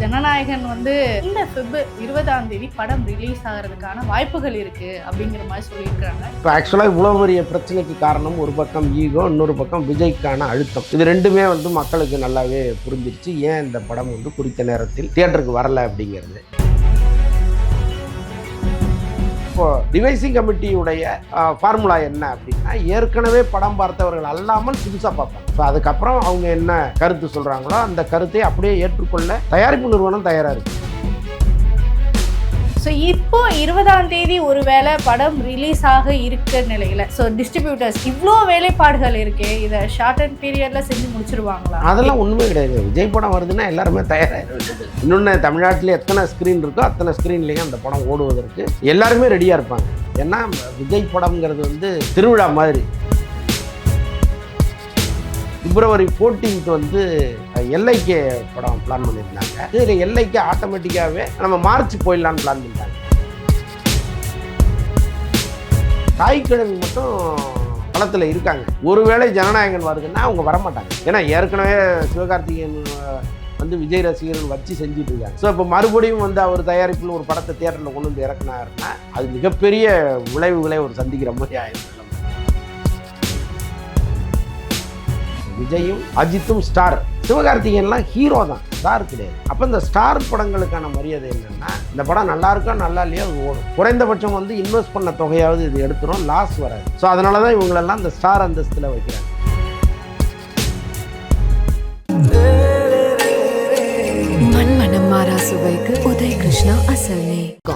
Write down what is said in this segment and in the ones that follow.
ஜனநாயகன் வந்து இந்த ஃபெப் இருபதாம் தேதி படம் ரிலீஸ் ஆகிறதுக்கான வாய்ப்புகள் இருக்கு அப்படிங்கிற மாதிரி சொல்லியிருக்கிறாங்க. இப்போ ஆக்சுவலாக இவ்வளோ பெரிய பிரச்சனைக்கு காரணம் ஒரு பக்கம் ஈகோ இன்னொரு பக்கம் விஜய்க்கான அழுத்தம். இது ரெண்டுமே வந்து மக்களுக்கு நல்லாவே புரிஞ்சிருச்சு. ஏன் இந்த படம் வந்து குறித்த நேரத்தில் தியேட்டருக்கு வரல அப்படிங்கிறது? இப்போ டிவைசிங் கமிட்டியுடைய ஃபார்முலா என்ன அப்படின்னா ஏற்கனவே படம் பார்த்தவர்கள் அல்லாமல் புதுசாக பார்ப்பாங்க. ஸோ அதுக்கப்புறம் அவங்க என்ன கருத்து சொல்கிறாங்களோ அந்த கருத்தை அப்படியே ஏற்றுக்கொள்ள தயாரிப்பு நிறுவனம் தயாராக இருக்குது ஸோ இப்போ இருபதாம் தேதி ஒருவேளை படம் ரிலீஸ் ஆக இருக்க நிலையில ஸோ டிஸ்ட்ரிபியூட்டர்ஸ் இவ்வளோ வேலைப்பாடுகள் இருக்கே இதை ஷார்ட் அண்ட் பீரியட்ல செஞ்சு முடிச்சிருவாங்களா? அதெல்லாம் ஒன்றுமே கிடையாது. விஜய் படம் வருதுன்னா எல்லாருமே தயாராகிடுது இன்னொன்று தமிழ்நாட்டில் எத்தனை ஸ்க்ரீன் இருக்கோ அத்தனை ஸ்க்ரீன்லேயும் அந்த படம் ஓடுவதற்கு எல்லாருமே ரெடியாக இருப்பாங்க. ஏன்னா விஜய் படம்ங்கிறது வந்து திருவிழா மாதிரி. பிப்ரவரி 14th வந்து எல்ஐகே படம் பிளான் பண்ணியிருந்தாங்க. இதில் எல்ஐக்கு ஆட்டோமேட்டிக்காகவே நம்ம மார்ச் போயிடலான்னு பிளான் பண்ணிட்டாங்க. தாய்க்கிழமை மட்டும் களத்தில் இருக்காங்க. ஒருவேளை ஜனநாயகன் வருதுன்னா அவங்க வரமாட்டாங்க. ஏன்னா ஏற்கனவே சிவகார்த்திகேயன் வந்து விஜய் ரசிகர்கள் வச்சு செஞ்சுட்டு இருக்காங்க. ஸோ இப்போ மறுபடியும் வந்து அவர் தயாரிப்பில் ஒரு படத்தை தேட்டரில் கொண்டு வந்து இறக்குனாருன்னா அது மிகப்பெரிய விளைவுகளை ஒரு சந்திக்கிற மாதிரி ஆயிடுச்சு விஜயும் அஜித்தும் ஸ்டார் சிவகார்த்திகேயன்லாம் ஹீரோ தான். ஸ்டார் கிடையாது. அப்போ இந்த ஸ்டார் படங்களுக்கான மரியாதை என்னன்னா இந்த படம் நல்லா இருக்கா நல்லா இல்லையா அது ஓடும். குறைந்தபட்சம் வந்து இன்வெஸ்ட் பண்ண தொகையாவது இது எடுத்துரும் லாஸ் வராது. ஸோ அதனால தான் இவங்களெல்லாம் இந்த ஸ்டார் அந்தஸ்தில் வைக்கிறாங்க.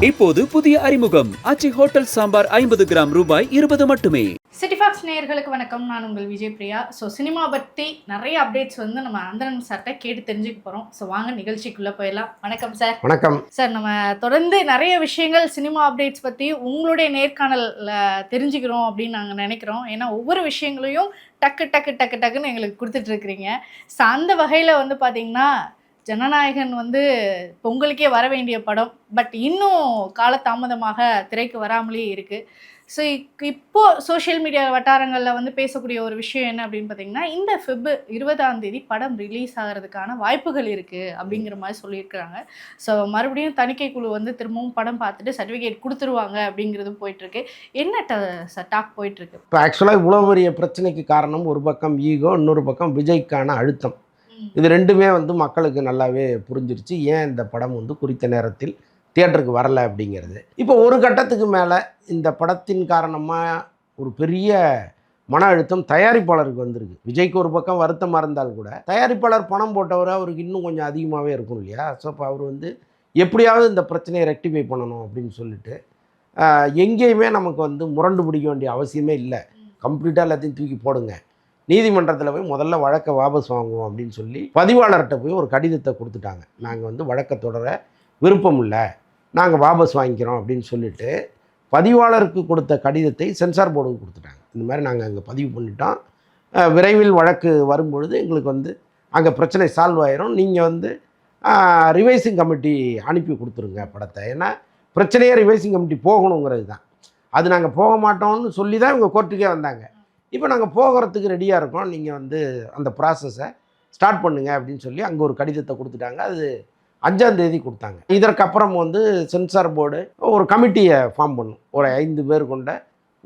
இப்போது புதிய அறிமுகம். அச்சி ஹோட்டல் சாம்பார் ஐம்பது கிராம் ரூபாய் இருபது மட்டுமே. சிட்டிஃபாக்ஸ் நேயர்களுக்கு வணக்கம். நான் உங்கள் விஜய் பிரியா. ஸோ சினிமா பற்றி நிறைய அப்டேட்ஸ் வந்து நம்ம அந்தரன் சார்கிட்ட கேட்டு தெரிஞ்சுக்க போகிறோம் ஸோ வாங்க நிகழ்ச்சிக்குள்ளே போயிடலாம். வணக்கம் சார் வணக்கம். சார் நம்ம தொடர்ந்து நிறைய விஷயங்கள் சினிமா அப்டேட்ஸ் பற்றி உங்களுடைய நேர்காணலில் தெரிஞ்சுக்கிறோம் அப்படின்னு நாங்கள் நினைக்கிறோம். ஏன்னா ஒவ்வொரு விஷயங்களையும் டக்கு டக்கு டக்கு டக்குன்னு எங்களுக்கு கொடுத்துட்ருக்குறீங்க ஸோ அந்த வகையில் வந்து பார்த்தீங்கன்னா ஜனநாயகன் வந்து பொங்கலுக்கே வர வேண்டிய படம். பட் இன்னும் காலதாமதமாக திரைக்கு வராமலே இருக்குது ஸோ இப்போ சோஷியல் மீடியா வட்டாரங்களில் வந்து பேசக்கூடிய ஒரு விஷயம் என்ன அப்படின்னு பார்த்தீங்கன்னா இந்த ஃபெப் இருபதாம் தேதி படம் ரிலீஸ் ஆகிறதுக்கான வாய்ப்புகள் இருக்குது அப்படிங்கிற மாதிரி சொல்லியிருக்கிறாங்க. ஸோ மறுபடியும் தணிக்கை குழு வந்து திரும்பவும் படம் பார்த்துட்டு சர்டிஃபிகேட் கொடுத்துருவாங்க அப்படிங்கிறது போயிட்டுருக்கு. என்ன டாக் போயிட்டுருக்கு? இப்போ ஆக்சுவலாக இவ்வளோ பெரிய பிரச்சனைக்கு காரணம் ஒரு பக்கம் ஈகோ இன்னொரு பக்கம் விஜய்க்கான அழுத்தம். இது ரெண்டுமே வந்து மக்களுக்கு நல்லாவே புரிஞ்சிருச்சு. ஏன் இந்த படம் வந்து குறித்த நேரத்தில் தியேட்டருக்கு வரல அப்படிங்கிறது. இப்போ ஒரு கட்டத்துக்கு மேலே இந்த படத்தின் காரணமாக ஒரு பெரிய மன அழுத்தம் தயாரிப்பாளருக்கு வந்திருக்கு. விஜய்க்கு ஒரு பக்கம் வருத்தமாக இருந்தால் கூட தயாரிப்பாளர் பணம் போட்டவர் அவருக்கு இன்னும் கொஞ்சம் அதிகமாகவே இருக்கும் இல்லையா? ஸோ இப்போ அவர் வந்து எப்படியாவது இந்த பிரச்சனையை ரெக்டிஃபை பண்ணணும் அப்படின்னு சொல்லிட்டு எங்கேயுமே நமக்கு வந்து முரண்டு பிடிக்க வேண்டிய அவசியமே இல்லை. கம்ப்ளீட்டாக எல்லாத்தையும் தூக்கி போடுங்க. நீதிமன்றத்தில் போய் முதல்ல வழக்கை வாபஸ் வாங்குவோம் அப்படின்னு சொல்லி பதிவாளர்கிட்ட போய் ஒரு கடிதத்தை கொடுத்துட்டாங்க. நாங்கள் வந்து வழக்கை தொடர விருப்பம் இல்லை. நாங்கள் வாபஸ் வாங்கிக்கிறோம் அப்படின்னு சொல்லிட்டு பதிவாளருக்கு கொடுத்த கடிதத்தை சென்சார் போர்டுக்கு கொடுத்துட்டாங்க. இந்த மாதிரி நாங்கள் அங்கே பதிவு பண்ணிட்டோம். விரைவில் வழக்கு வரும்பொழுது எங்களுக்கு வந்து அங்கே பிரச்சனை சால்வ் ஆயிரும். நீங்கள் வந்து ரிவைசிங் கமிட்டி அனுப்பி கொடுத்துருங்க படத்தை. ஏன்னா பிரச்சனையே ரிவைசிங் கமிட்டி போகணுங்கிறது தான். அது நாங்கள் போக மாட்டோம்னு சொல்லி தான் இவங்க கோர்ட்டுக்கே வந்தாங்க. இப்போ நாங்கள் போகிறதுக்கு ரெடியாக இருக்கோம். நீங்கள் வந்து அந்த ப்ராசஸை ஸ்டார்ட் பண்ணுங்க அப்படின்னு சொல்லி அங்கே ஒரு கடிதத்தை கொடுத்துட்டாங்க. அது அஞ்சாம் தேதி கொடுத்தாங்க. இதற்கப்புறம் வந்து சென்சார் போர்டு ஒரு கமிட்டியை ஃபார்ம் பண்ணும். ஒரு ஐந்து பேர் கொண்ட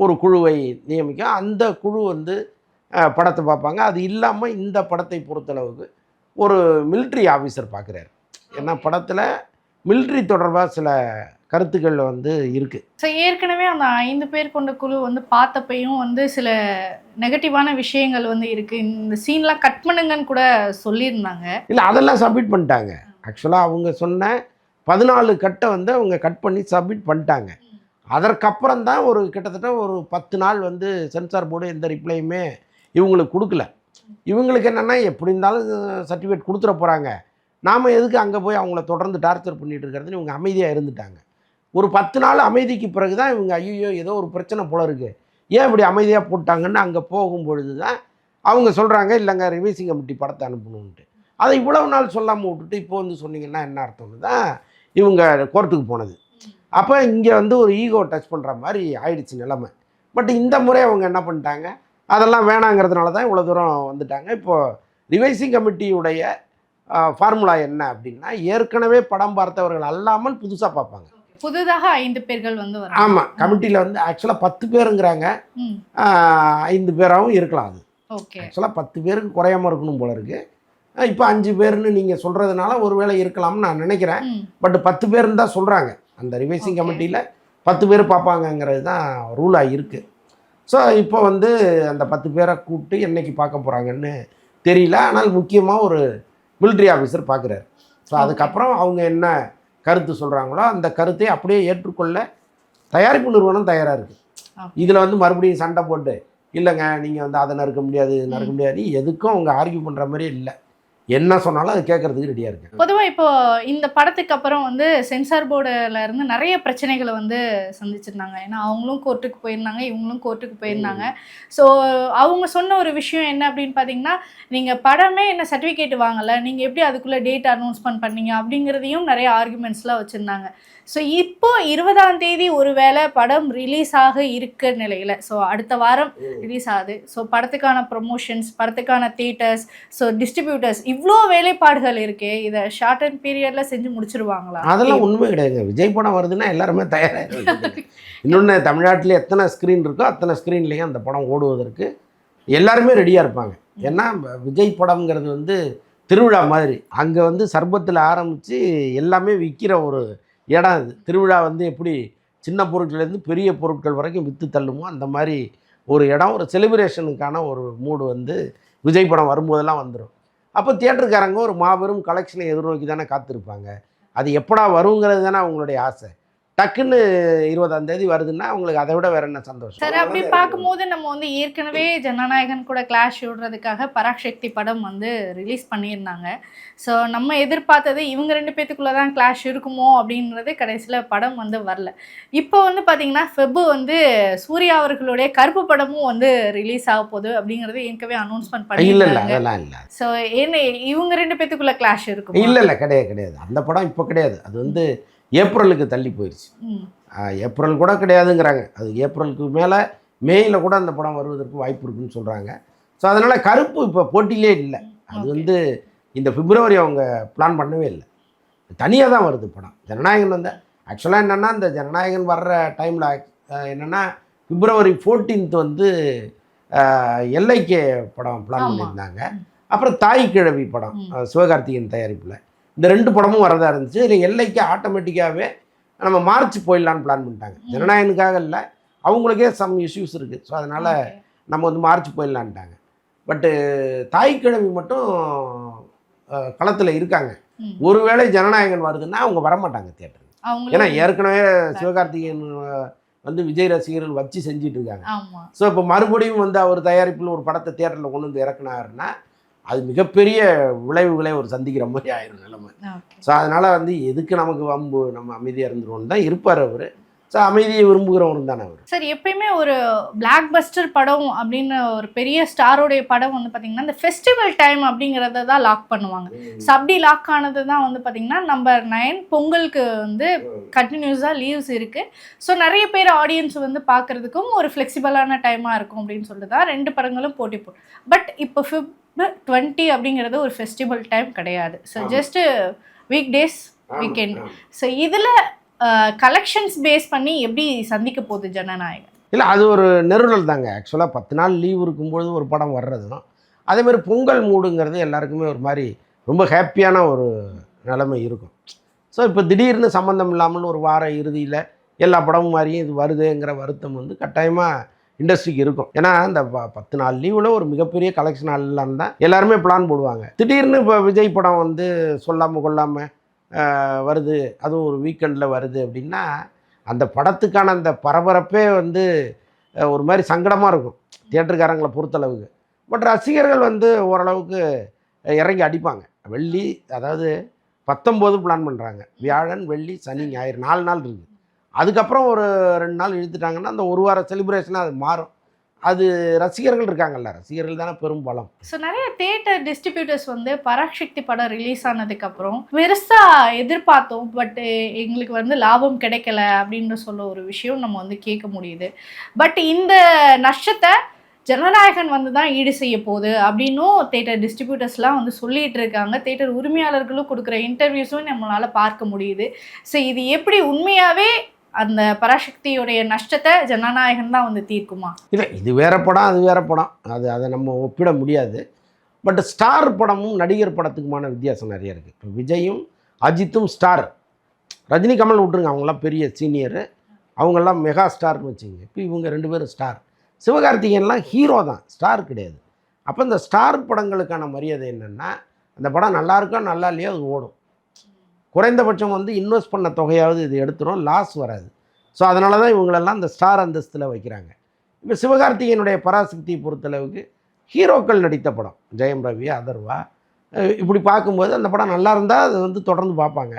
ஒரு குழுவை நியமிக்கும். அந்த குழு வந்து படத்தை பார்ப்பாங்க. அது இல்லாமல் இந்த படத்தை பொறுத்தளவுக்கு ஒரு military ஆஃபீஸர் பார்க்குறாரு. ஏன்னா படத்தில் military தொடர்பாக சில கருத்துக்கள் வந்து இருக்குது ஸோ ஏற்கனவே அந்த ஐந்து பேர் கொண்ட குழு வந்து பார்த்தப்பையும் வந்து சில நெகட்டிவான விஷயங்கள் வந்து இருக்குது இந்த சீன்லாம் கட் பண்ணுங்கன்னு கூட சொல்லியிருந்தாங்க. இல்லை அதெல்லாம் சப்மிட் பண்ணிட்டாங்க. ஆக்சுவலாக அவங்க சொன்ன பதினாலு கட்டை வந்து அவங்க கட் பண்ணி சப்மிட் பண்ணிட்டாங்க. அதற்கப்புறம் தான் ஒரு கிட்டத்தட்ட ஒரு பத்து நாள் வந்து சென்சார் போர்டு எந்த ரிப்ளையுமே இவங்களுக்கு கொடுக்கல. இவங்களுக்கு என்னென்னா எப்படி இருந்தாலும் சர்டிஃபிகேட் கொடுத்துட போகிறாங்க நாம் எதுக்கு அங்கே போய் அவங்கள தொடர்ந்து டார்ச்சர் பண்ணிட்டு இருக்கிறதுன்னு இவங்க அமைதியாக இருந்துட்டாங்க. ஒரு பத்து நாள் அமைதிக்கு பிறகு தான் இவங்க ஐயோ ஏதோ ஒரு பிரச்சனை போல இருக்குது ஏன் இப்படி அமைதியாக போட்டாங்கன்னு அங்கே போகும்பொழுது தான் அவங்க சொல்கிறாங்க இல்லைங்க ரிவைசிங் கமிட்டி படத்தை அனுப்பணுன்ட்டு அதை இவ்வளவு நாள் சொல்லாமல் விட்டுட்டு இப்போ வந்து சொன்னீங்கன்னா என்ன அர்த்தம்னு தான் இவங்க கோர்ட்டுக்கு போனது. அப்போ இங்கே வந்து ஒரு ஈகோ டச் பண்ணுற மாதிரி ஆயிடுச்சு நிலைமை. பட் இந்த முறை அவங்க என்ன பண்ணிட்டாங்க? அதெல்லாம் வேணாங்கிறதுனால தான் இவ்வளோ தூரம் வந்துட்டாங்க. இப்போது ரிவைசிங் கமிட்டியுடைய ஃபார்முலா என்ன அப்படின்னா ஏற்கனவே படம் பார்த்தவர்கள் அல்லாமல் புதுசாக பார்ப்பாங்க. புதுதாக ஐந்து பேர்கள் வந்து ஆமாம் கமிட்டியில் வந்து ஆக்சுவலாக பத்து பேருங்கிறாங்க. ஐந்து பேராகவும் இருக்கலாம் அது. ஓகே. ஆக்சுவலாக பத்து பேருக்கு குறையாம இருக்கணும் போல இருக்கு. இப்போ அஞ்சு பேர்னு நீங்கள் சொல்கிறதுனால ஒருவேளை இருக்கலாம்னு நான் நினைக்கிறேன். பட் பத்து பேர்னு தான் சொல்கிறாங்க அந்த ரிவைசிங். கமிட்டியில் பத்து பேர் பார்ப்பாங்கங்கிறது தான் ரூலாக இருக்குது ஸோ இப்போ வந்து அந்த பத்து பேரை கூப்பிட்டு என்னைக்கு பார்க்க போகிறாங்கன்னு தெரியல. ஆனால் முக்கியமாக ஒரு military ஆஃபீஸர் பார்க்குறாரு. ஸோ. அதுக்கப்புறம் அவங்க என்ன கருத்து சொல்கிறாங்களோ அந்த கருத்தை அப்படியே ஏற்றுக்கொள்ள தயாரிப்பு நிறுவனம் தயாராக இருக்குது. இதில் வந்து மறுபடியும் சண்டை போட்டு இல்லைங்க நீங்கள் வந்து அதை நறுக்க முடியாது நறுக்க. முடியாது. எதுக்கும் அவங்க ஆர்கியூ பண்ணுற மாதிரி இல்லை. என்ன சொன்னாலும் அது கேட்கறதுக்கு ரெடியாக இருக்கு இப்போ இந்த படத்துக்கு அப்புறம் வந்து சென்சார் போர்டுல இருந்து நிறைய பிரச்சனைகளை வந்து சந்திச்சிருந்தாங்க. ஏன்னா அவங்களும் கோர்ட்டுக்கு போயிருந்தாங்க இவங்களும் கோர்ட்டுக்கு போயிருந்தாங்க. ஸோ அவங்க சொன்ன ஒரு விஷயம் என்ன அப்படின்னு பார்த்தீங்கன்னா நீங்க படமே என்ன சர்டிஃபிகேட் வாங்கல நீங்க எப்படி அதுக்குள்ள டேட் அனௌன்ஸ்மெண்ட் பண்ணீங்க அப்படிங்கிறதையும் நிறைய ஆர்குமெண்ட்ஸ்லாம் வச்சிருந்தாங்க. ஸோ இப்போ இருபதாம் தேதி ஒருவேளை படம் ரிலீஸ் ஆக இருக்க நிலையில ஸோ அடுத்த வாரம் ரிலீஸ் ஆகுது. ஸோ படத்துக்கான ப்ரொமோஷன்ஸ் படத்துக்கான தியேட்டர்ஸ் ஸோ டிஸ்ட்ரிபியூட்டர்ஸ் இவ்வளோ வேலைப்பாடுகள் இருக்கே இதை ஷார்ட் அண்ட் பீரியட்ல செஞ்சு முடிச்சிருவாங்களா? அதெல்லாம் உண்மை கிடையாதுங்க. விஜய் படம் வருதுன்னா எல்லாருமே தயாராக இன்னொன்று தமிழ்நாட்டில் எத்தனை ஸ்க்ரீன் இருக்கோ அத்தனை ஸ்க்ரீன்லேயும் அந்த படம் ஓடுவதற்கு எல்லாருமே ரெடியாக இருப்பாங்க. ஏன்னா விஜய் படம்ங்கிறது வந்து திருவிழா மாதிரி. அங்கே வந்து சர்பத்தில் ஆரம்பித்து எல்லாமே விற்கிற ஒரு இடம் அது. திருவிழா வந்து எப்படி சின்ன பொருட்கள்லேருந்து பெரிய பொருட்கள் வரைக்கும் விற்று தள்ளுமோ அந்த மாதிரி ஒரு இடம். ஒரு செலிப்ரேஷனுக்கான ஒரு மூடு வந்து விஜய் படம் வரும்போதெல்லாம் வந்துடும் அப்போ தியேட்டருக்காரங்க ஒரு மாபெரும் கலெக்ஷனை எதிர்நோக்கி தானே காத்திருப்பாங்க. அது எப்படா வருங்கிறது தானே அவங்களுடைய ஆசை. டக்குன்னு இருபதாம் தேதி வருதுன்னா அவங்களுக்கு அதை விட வேற என்ன சந்தோஷம்? சரி அப்படி பார்க்கும்போது நம்ம வந்து ஏற்கனவே ஜனநாயகன் கூட கிளாஷ் விடுறதுக்காக பராக்சக்தி படம் வந்து ரிலீஸ் பண்ணியிருந்தாங்க. ஸோ நம்ம எதிர்பார்த்தது இவங்க ரெண்டு பேத்துக்குள்ள தான் கிளாஷ் இருக்குமோ அப்படின்றது கடைசியில் படம் வந்து வரல. இப்போ வந்து பார்த்தீங்கன்னா ஃபெபு வந்து சூர்யா அவர்களுடைய கருப்பு படமும் வந்து ரிலீஸ் ஆக போகுது அப்படிங்கிறது ஏற்கனவே அனௌன்ஸ்மெண்ட் இல்லை இல்லை பண்ணியிருந்தாங்க அதெல்லாம் இல்லை ஸோ என்ன இவங்க ரெண்டு பேத்துக்குள்ள கிளாஷ் இருக்கும்? இல்லை இல்லை கிடையாது கிடையாது. அந்த படம் இப்போ கிடையாது. அது வந்து ஏப்ரலுக்கு தள்ளி போயிடுச்சு ஏப்ரல் கூட கிடையாதுங்கிறாங்க. அது ஏப்ரலுக்கு மேலே மேயில் கூட அந்த படம் வருவதற்கு வாய்ப்பு இருக்குன்னு சொல்கிறாங்க ஸோ அதனால் கருப்பு இப்போ போட்டியிலே இல்லை. அது. வந்து இந்த பிப்ரவரி அவங்க பிளான் பண்ணவே இல்லை. தனியாக தான் வருது படம். ஜனநாயகன் வந்து ஆக்சுவலாக என்னென்னா இந்த ஜனநாயகன் வர்ற டைமில் என்னென்னா பிப்ரவரி 14th வந்து எல்லைக்கே படம் பிளான். பண்ணியிருந்தாங்க. அப்புறம் தாய் கிழவி படம் சிவகார்த்திகேயன் தயாரிப்பில். இந்த ரெண்டு படமும் வரதா இருந்துச்சு. இதில் எல்லைக்கு ஆட்டோமேட்டிக்காகவே நம்ம மார்ச் போயிடலான்னு பிளான் பண்ணிட்டாங்க. ஜனநாயகனுக்காக இல்லை அவங்களுக்கே சம் இஷ்யூஸ் இருக்குது ஸோ அதனால். நம்ம வந்து மார்ச் போயிடலான்ட்டாங்க பட்டு தாய்க்கிழமை மட்டும் களத்தில் இருக்காங்க. ஒருவேளை ஜனநாயகன் வருதுன்னா அவங்க வரமாட்டாங்க அவங்களும் ஏன்னா ஏற்கனவே சிவகார்த்திகேயன் வந்து விஜய் ரசிகர்கள் வச்சு செஞ்சிட்டு இருக்காங்க. ஸோ இப்போ மறுபடியும் வந்து அவர் தயாரிப்பில் ஒரு படத்தை தியேட்டரில் கொண்டு வந்து இறக்குனாருன்னா அது மிகப்பெரிய விளைவுகளை ஒரு சந்திக்கிற மாதிரி ஆயிரும் நிலைமை. ஸோ அதனால் வந்து எதுக்கு நமக்கு வம்பு நம்ம அமைதியாக இருந்துருவோம் தான் இருப்பார் அவர். ஸோ அமைதியை விரும்புகிறவரும் தானே அவர். சார் எப்பயுமே ஒரு பிளாக் பஸ்டர் படம் அப்படின்னு ஒரு பெரிய ஸ்டாரோடைய படம் வந்து பார்த்தீங்கன்னா இந்த ஃபெஸ்டிவல் டைம் அப்படிங்கிறத தான் லாக் பண்ணுவாங்க. அப்படி லாக் ஆனது தான் வந்து பார்த்தீங்கன்னா நம்பர் நைன் பொங்கலுக்கு வந்து கண்டினியூஸாக லீவ்ஸ் இருக்குது ஸோ நிறைய பேர் ஆடியன்ஸ் வந்து பார்க்குறதுக்கும் ஒரு ஃப்ளெக்சிபிளான டைமாக இருக்கும் அப்படின்னு சொல்லிட்டு தான் ரெண்டு படங்களும் போட்டி போடும் பட் இப்போ ஃபிப் டுவெண்ட்டி அப்படிங்கிறது ஒரு ஃபெஸ்டிவல் டைம் கிடையாது. So. Just week days weekend so இதில் கலெக்ஷன்ஸ் பேஸ் பண்ணி எப்படி சந்திக்க போகுது ஜனநாயகன் இல்லை அது ஒரு நெருடல் தாங்க. ஆக்சுவலாக பத்து நாள் லீவ் இருக்கும்பொழுது ஒரு படம் வர்றதும் அதே மாதிரி பொங்கல் மூடுங்கிறது எல்லாருக்குமே ஒரு மாதிரி ரொம்ப ஹாப்பியான ஒரு நிலைமை இருக்கும். ஸோ இப்போ திடீர்னு சம்மந்தம் இல்லாமல் ஒரு வார இறுதியில் எல்லா படமும் மாதிரியும் இது வருதுங்கிற வருத்தம் வந்து கட்டாயமாக இண்டஸ்ட்ரிக்கு இருக்கும். ஏன்னா இந்த ப- பத்து நாள் லீவில் ஒரு மிகப்பெரிய கலெக்ஷன் ஆகலாம் தான் எல்லாருமே பிளான் போடுவாங்க. திடீர்னு இப்போ விஜய் படம் வந்து சொல்லாமல் கொள்ளாமல் வருது அதுவும் ஒரு வீக்கெண்டில் வருது அப்படின்னா அந்த படத்துக்கான அந்த பரபரப்பே வந்து ஒரு மாதிரி சங்கடமாக இருக்கும் தியேட்டருக்காரங்களை பொறுத்தளவுக்கு. பட் ரசிகர்கள் வந்து ஓரளவுக்கு இறங்கி அடிப்பாங்க. வெள்ளி அதாவது பத்தொம்போது பிளான் பண்ணுறாங்க வியாழன் வெள்ளி சனி ஞாயிறு நாலு நாள் இருக்குது அதுக்கப்புறம் ஒரு ரெண்டு நாள் இழுத்துட்டாங்கன்னா அந்த ஒரு வார செலிப்ரேஷனாக அது மாறும். அது ரசிகர்கள் இருக்காங்கல்ல ரசிகர்கள் தானே பெரும் பலம். ஸோ நிறைய தேட்டர் டிஸ்ட்ரிபியூட்டர்ஸ் வந்து பராசக்தி படம் ரிலீஸ் ஆனதுக்கப்புறம் பெருசா எதிர்பார்த்தோம் பட் எங்களுக்கு வந்து லாபம் கிடைக்கல அப்படின்னு சொல்ல ஒரு விஷயம் நம்ம வந்து கேட்க முடியுது. பட் இந்த நஷ்டத்தை ஜனநாயகன் வந்து தான் ஈடு செய்ய போகுது அப்படின்னும் தேட்டர் டிஸ்ட்ரிபியூட்டர்ஸ்லாம் வந்து சொல்லிட்டு இருக்காங்க. தேட்டர் உரிமையாளர்களும் கொடுக்குற இன்டர்வியூஸும் நம்மளால பார்க்க முடியுது. ஸோ இது எப்படி உண்மையாகவே அந்த பராசக்தியுடைய நஷ்டத்தை ஜனநாயகன் தான் வந்து தீர்க்குமா? இல்லை இது வேற படம் அது வேற படம். அது அதை நம்ம ஒப்பிட முடியாது. பட் ஸ்டார் படமும் நடிகர் படத்துக்குமான வித்தியாசம் நிறைய இருக்குது இப்போ விஜயும் அஜித்தும் ஸ்டார். ரஜினி கமல் விட்ருங்க அவங்களாம் பெரிய சீனியரு அவங்கெல்லாம் மெகா ஸ்டார்னு வச்சுங்க இப்போ இவங்க ரெண்டு பேரும் ஸ்டார் சிவகார்த்திகேயன்லாம் ஹீரோ தான். ஸ்டார் கிடையாது. அப்போ இந்த ஸ்டார் படங்களுக்கான மரியாதை என்னென்னா அந்த படம் நல்லா இருக்கோ நல்லா இல்லையோ அது ஓடும். குறைந்தபட்சம் வந்து இன்வெஸ்ட் பண்ண தொகையாவது இது எடுத்துரும் லாஸ் வராது. ஸோ அதனால தான் இவங்களெல்லாம் இந்த ஸ்டார் அந்தஸ்தில் வைக்கிறாங்க. இப்போ சிவகார்த்திகேயனுடைய பராசக்தியை பொறுத்தளவுக்கு ஹீரோக்கள் நடித்த படம் ஜெயம் ரவி அதர்வா இப்படி பார்க்கும்போது அந்த படம் நல்லா இருந்தால் அது வந்து தொடர்ந்து பார்ப்பாங்க.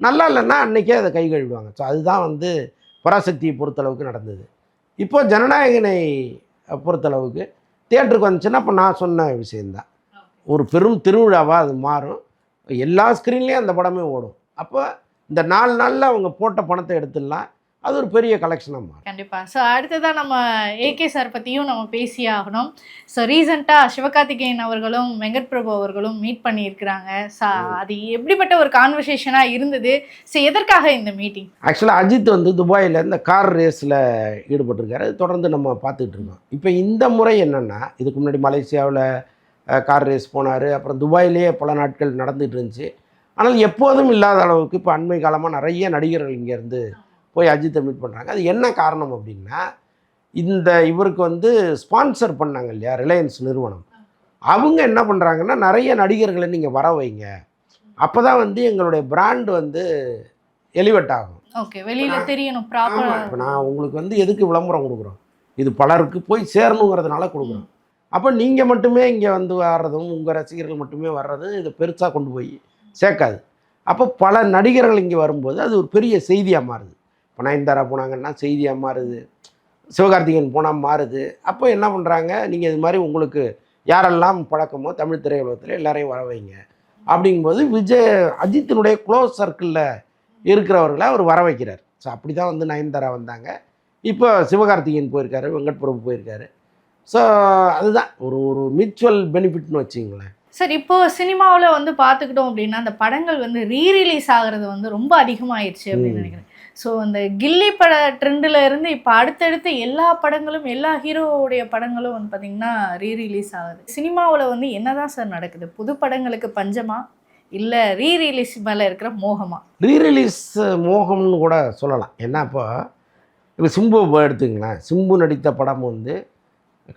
நல்லா இல்லைன்னா அன்றைக்கே அதை கை கழுவிடுவாங்க. ஸோ அதுதான் வந்து பராசக்தியை பொறுத்தளவுக்கு நடந்தது. இப்போ ஜனநாயகனை பொறுத்தளவுக்கு தேட்டருக்கு வந்துச்சுன்னா இப்போ நான் சொன்ன விஷயந்தான் ஒரு பெரும் திருவிழாவாக அது மாறும். எல்லா ஸ்க்ரீன்லேயும் அந்த படமே ஓடும். அப்போ இந்த நாலு நாளில் அவங்க போட்ட பணத்தை எடுத்துடலாம். அது ஒரு பெரிய கலெக்ஷனாக மாறும். கண்டிப்பா. ஸோ அடுத்ததான் நம்ம ஏகே சார் பத்தியும் நம்ம பேசி ஆகணும். ஸோ ரீசெண்டாக சிவகார்த்திகேயன் அவர்களும் வெங்கட் பிரபு அவர்களும் மீட் பண்ணியிருக்கிறாங்க. ஸோ அது எப்படிப்பட்ட ஒரு கான்வர்சேஷனா இருந்தது? ஸோ எதற்காக இந்த மீட்டிங் ஆக்சுவலாக அஜித் வந்து துபாயில் இந்த கார் ரேஸில் ஈடுபட்டிருக்காரு. அது தொடர்ந்து நம்ம பார்த்துட்டு இருக்கோம் இப்போ இந்த முறை என்னென்னா இதுக்கு முன்னாடி மலேசியாவில் கார் ரேஸ் போனார். அப்புறம் துபாயிலேயே பல நாட்கள் நடந்துகிட்டு இருந்துச்சு. ஆனால் எப்போதும் இல்லாத அளவுக்கு இப்போ அண்மை காலமாக நிறைய நடிகர்கள் இங்கேருந்து போய் அஜித்தை மீட் பண்ணுறாங்க அது என்ன காரணம் அப்படின்னா இந்த இவருக்கு வந்து ஸ்பான்சர் பண்ணாங்க இல்லையா ரிலையன்ஸ் நிறுவனம். அவங்க என்ன பண்ணுறாங்கன்னா நிறைய நடிகர்களை நீங்கள் வர வைங்க. அப்போ தான் வந்து எங்களுடைய பிராண்ட் வந்து எலிவேட் ஆகும். ஓகே வெளியில தெரியணும் இப்போ நான் உங்களுக்கு வந்து எதுக்கு விளம்பரம் கொடுக்குறோம்? இது பலருக்கு போய் சேரணுங்கிறதுனால கொடுக்குறோம். அப்போ நீங்கள் மட்டுமே இங்கே வந்து வர்றதும் உங்கள் ரசிகர்கள் மட்டுமே வர்றதும் இதை பெருசாக கொண்டு போய் சேர்க்காது. அப்போ பல நடிகர்கள் இங்கே வரும்போது அது ஒரு பெரிய செய்தியாக மாறுது. இப்போ நயன்தாரா போனாங்கன்னா செய்தியாக மாறுது. சிவகார்த்திகேயன் போனால் மாறுது. அப்போ என்ன பண்ணுறாங்க? நீங்கள் இது மாதிரி உங்களுக்கு யாரெல்லாம் பழக்கமோ தமிழ் திரையுலகத்தில் எல்லாரையும் வர வைங்க. அப்படிங்கும்போது விஜய் அஜித்தினுடைய க்ளோஸ் சர்க்கிளில் இருக்கிறவர்களை அவர் வர வைக்கிறார். ஸோ அப்படி தான் வந்து நயன்தாரா வந்தாங்க. இப்போ சிவகார்த்திகேயன் போயிருக்காரு வெங்கட் பிரபு போயிருக்காரு. ஸோ அதுதான் ஒரு ஒரு மியூச்சுவல் பெனிஃபிட்னு வச்சுங்களேன். சார் இப்போ சினிமாவில் வந்து பார்த்துக்கிட்டோம் அப்படின்னா அந்த படங்கள் வந்து ரீ ரிலீஸ் ஆகுறது வந்து ரொம்ப அதிகமாயிருச்சு அப்படின்னு. நினைக்கிறேன். ஸோ அந்த கில்லி பட ட்ரெண்டில் இருந்து இப்போ அடுத்தடுத்து எல்லா படங்களும் எல்லா ஹீரோவுடைய படங்களும் வந்து பார்த்திங்கன்னா ரீ ரிலீஸ் ஆகுது. சினிமாவில் வந்து என்னதான் சார் நடக்குது? புது படங்களுக்கு பஞ்சமா? இல்லை ரீ ரிலீஸ் மேலே இருக்கிற மோகமா? ரீரிலீஸ் மோகம்னு கூட சொல்லலாம். ஏன்னா இப்போ இப்போ சிம்பு எடுத்துங்களேன் சிம்பு நடித்த படம் வந்து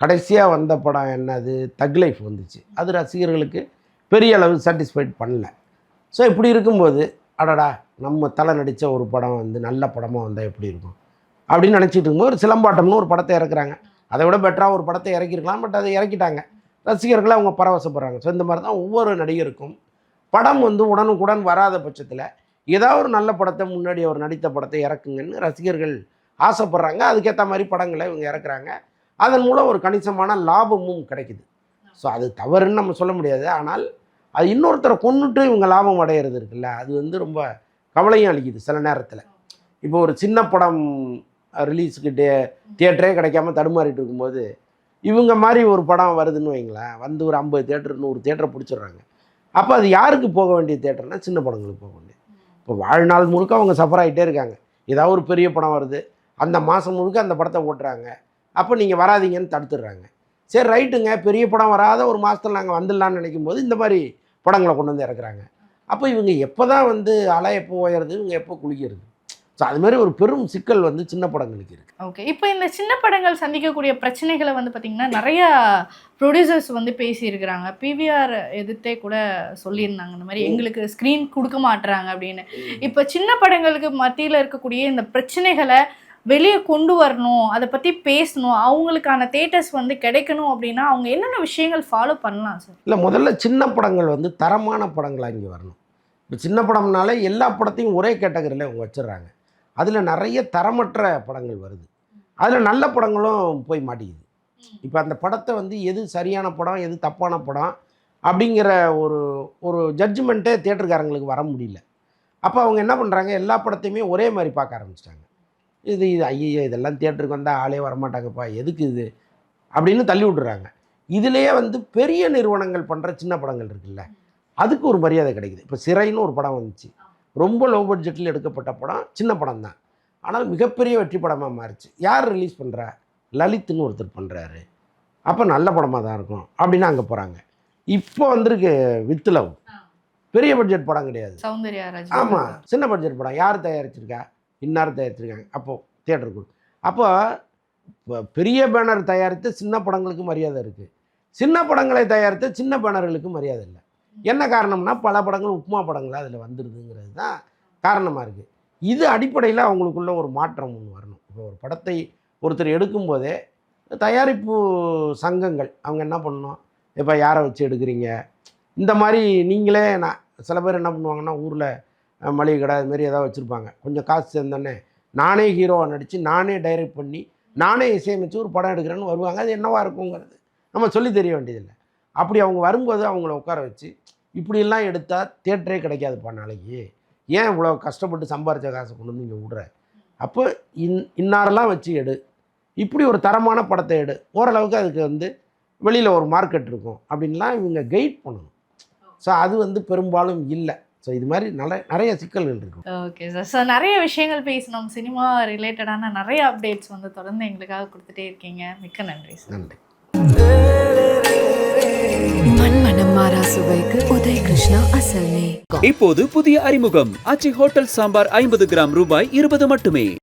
கடைசியாக வந்த படம் என்னது? தக் லைஃப் வந்துச்சு. அது ரசிகர்களுக்கு பெரிய அளவு சாட்டிஸ்ஃபைட் பண்ணல. ஸோ இப்படி இருக்கும்போது அடடா நம்ம தலை நடித்த ஒரு படம் வந்து நல்ல படமாக வந்தால் எப்படி இருக்கும்? அப்படின்னு நினச்சிட்டு இருக்கும்போது ஒரு சிலம்பாட்டம்னு ஒரு படத்தை இறக்குறாங்க. அதை விட பெட்டராக ஒரு படத்தை இறக்கிருக்கலாம் பட் அதை இறக்கிட்டாங்க. ரசிகர்களை அவங்க பரவசப்படுறாங்க. ஸோ இந்த மாதிரி தான் ஒவ்வொரு நடிகருக்கும் படம் வந்து உடனுக்குடன் வராத பட்சத்தில் ஏதாவது ஒரு நல்ல படத்தை முன்னாடி அவர் நடித்த படத்தை இறக்குங்கன்னு ரசிகர்கள் ஆசைப்படுறாங்க. அதுக்கேற்ற மாதிரி படங்களை இவங்க இறக்குறாங்க. அதன் மூலம் ஒரு கணிசமான லாபமும் கிடைக்குது. ஸோ அது தவறுன்னு நம்ம சொல்ல முடியாது. ஆனால் அது இன்னொருத்தரை கொன்னுட்டு இவங்க லாபம் அடையிறது இருக்குல்ல அது வந்து ரொம்ப கவலையும் அளிக்குது சில நேரத்தில். இப்போ ஒரு சின்ன படம் ரிலீஸுக்கு டே தியேட்டரே கிடைக்காம தடுமாறிட்டு இருக்கும்போது இவங்க மாதிரி ஒரு படம் வருதுன்னு வைங்களேன் வந்து ஒரு ஐம்பது தேட்டர் நூறு தேட்டரை பிடிச்சிடுறாங்க. அப்போ அது யாருக்கு போக வேண்டிய தேட்டர்னா சின்ன படங்களுக்கு போக வேண்டியது. இப்போ வாழ்நாள் முழுக்க அவங்க சஃபர் ஆகிட்டே இருக்காங்க. ஏதாவது ஒரு பெரிய படம் வருது அந்த மாதம் முழுக்க அந்த படத்தை ஓட்டுறாங்க. அப்போ நீங்கள் வராதீங்கன்னு தடுத்துடுறாங்க. சரி ரைட்டுங்க. பெரிய படம் வராத ஒரு மாதத்தில் நாங்கள் வந்துடலான்னு நினைக்கும் போது இந்த மாதிரி படங்களை கொண்டு வந்து இறக்குறாங்க. அப்போ இவங்க எப்போ தான் வந்து அலை எப்போ உயருது? இவங்க எப்போ குளிக்கிறது? ஸோ அது மாதிரி ஒரு பெரும் சிக்கல் வந்து சின்ன படங்களுக்கு இருக்குது ஓகே இப்போ இந்த சின்ன படங்கள் சந்திக்கக்கூடிய பிரச்சனைகளை வந்து பார்த்திங்கன்னா நிறையா ப்ரொடியூசர்ஸ் வந்து பேசியிருக்கிறாங்க. பிவிஆர் எதிர்த்தே கூட சொல்லியிருந்தாங்க. இந்த மாதிரி எங்களுக்கு ஸ்க்ரீன் கொடுக்க மாட்டுறாங்க அப்படின்னு. இப்போ சின்ன படங்களுக்கு மத்தியில் இருக்கக்கூடிய இந்த பிரச்சனைகளை வெளியே கொண்டு வரணும் அதை பற்றி பேசணும் அவங்களுக்கான தேட்டர்ஸ் வந்து கிடைக்கணும் அப்படின்னா அவங்க என்னென்ன விஷயங்கள் ஃபாலோ பண்ணலாம் சார் இல்லை முதல்ல சின்ன படங்கள் வந்து தரமான படங்களாக இங்கே வரணும். இப்போ சின்ன படம்னாலே எல்லா படத்தையும் ஒரே கேட்டகரியில் அவங்க வச்சிடுறாங்க. அதில் நிறைய தரமற்ற படங்கள் வருது. அதில் நல்ல படங்களும் போய் மாட்டிக்குது. இப்போ அந்த படத்தை வந்து எது சரியான படம் எது தப்பான படம் அப்படிங்கிற ஒரு ஒரு ஜட்ஜ்மெண்ட்டே தேட்டருக்காரங்களுக்கு வர முடியல. அப்போ அவங்க என்ன பண்ணுறாங்க எல்லா படத்தையுமே ஒரே மாதிரி பார்க்க ஆரம்பிச்சிட்டாங்க. இது இது ஐயோ இதெல்லாம் தேட்டருக்கு வந்தால் ஆளே வரமாட்டாங்கப்பா. எதுக்கு இது? அப்படின்னு தள்ளி விட்டுறாங்க. இதுலேயே வந்து பெரிய நிறுவனங்கள் பண்ணுற சின்ன படங்கள் இருக்குல்ல. அதுக்கு ஒரு மரியாதை கிடைக்குது. இப்போ சிறைன்னு ஒரு படம் வந்துச்சு. ரொம்ப லோ பட்ஜெட்டில் எடுக்கப்பட்ட படம் சின்ன படம் தான் ஆனால் மிகப்பெரிய வெற்றி படமாக மாறிச்சு. யார் ரிலீஸ் பண்ணுறா லலித்னு ஒருத்தர் பண்ணுறாரு அப்போ நல்ல படமாக தான் இருக்கும் அப்படின்னு அங்கே போகிறாங்க இப்போ வந்திருக்கு வித் லவ் பெரிய பட்ஜெட் படம் கிடையாது. ஆமாம் சின்ன பட்ஜெட் படம். யார் தயாரிச்சிருக்கா? இன்னார் தயாரிச்சிருக்காங்க. அப்போது தியேட்டருக்கு அப்போ இப்போ பெரிய பேனர் தயாரித்து சின்ன படங்களுக்கு மரியாதை இருக்குது சின்ன படங்களை தயாரித்து சின்ன பேனர்களுக்கு மரியாதை இல்லை. என்ன காரணம்னா பல படங்கள் உப்புமா படங்கள் அதில் வந்துடுதுங்கிறது தான் காரணமாக இருக்குது இது அடிப்படையில் அவங்களுக்குள்ள ஒரு மாற்றம் ஒன்று வரணும். இப்போ ஒரு படத்தை ஒருத்தர் எடுக்கும்போதே தயாரிப்பு சங்கங்கள் அவங்க என்ன பண்ணணும்? இப்போ யாரை வச்சு எடுக்கிறீங்க? இந்த மாதிரி நீங்களே நான் சில பேர் என்ன பண்ணுவாங்கன்னா ஊரில் மளிகை கடை அது மாதிரி ஏதாவது வச்சுருப்பாங்க. கொஞ்சம் காசு சேர்ந்தோடனே நானே ஹீரோவாக நடித்து நானே டைரக்ட் பண்ணி நானே இசையமைச்சு ஒரு படம் எடுக்கிறேன்னு வருவாங்க. அது என்னவாக இருக்குங்கிறது நம்ம சொல்லி தெரிய வேண்டியதில்லை. அப்படி அவங்க வரும்போது அவங்கள உட்கார வச்சு இப்படிலாம் எடுத்தால் தேட்டரே கிடைக்காதுப்பா நாளைக்கு. ஏன் இவ்வளோ கஷ்டப்பட்டு சம்பாரித்த காசை கொண்டு வந்து இங்கே விடுற? அப்போ இன் இன்னாரெல்லாம் வச்சு எடு. இப்படி ஒரு தரமான படத்தை எடு. ஓரளவுக்கு அதுக்கு வந்து வெளியில் ஒரு மார்க்கெட் இருக்கும். அப்படின்லாம் இவங்க கைட் பண்ணணும். ஸோ அது வந்து பெரும்பாலும் இல்லை. ஸோ இது மாதிரி நிறைய நிறைய சிக்கல்கள் இருக்கும். ஓகே சார் சார் நிறைய விஷயங்கள் பேசணும் சினிமா ரிலேட்டடான நிறைய அப்டேட்ஸ் வந்து தொடர்ந்து எங்களுக்காக கொடுத்துட்டே இருக்கீங்க. மிக்க நன்றி சார் நன்றி. இப்போது புதிய அறிமுகம். ஆச்சி ஹோட்டல் சாம்பார் ஐம்பது கிராம் ரூபாய் இருபது மட்டுமே.